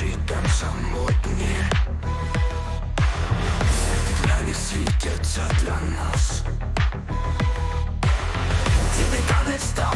наші там самотні. Двері світяться для нас. Ты танець давно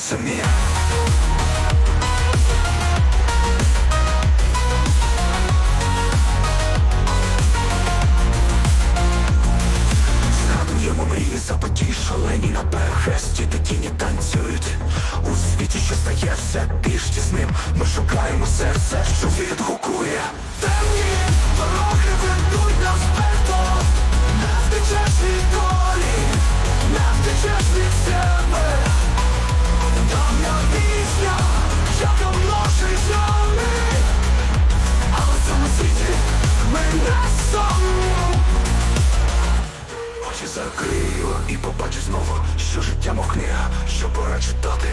самі. Згадуємо мрії запаті, шалені на перехресті, де тіні танцюють. У світі, що стає все більш тісним Ми шукаємо серце, що відгукує. Темні дороги ведуть нас Очі закрию і побачу знову, що життя мов книга, що пора читати.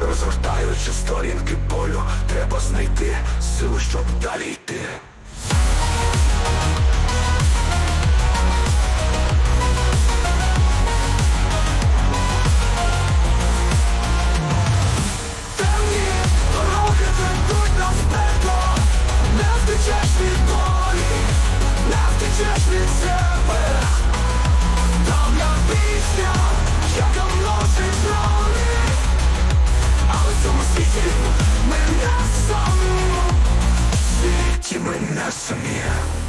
Розгортаючи сторінки болю, треба знайти силу, щоб далі йти. 胜利。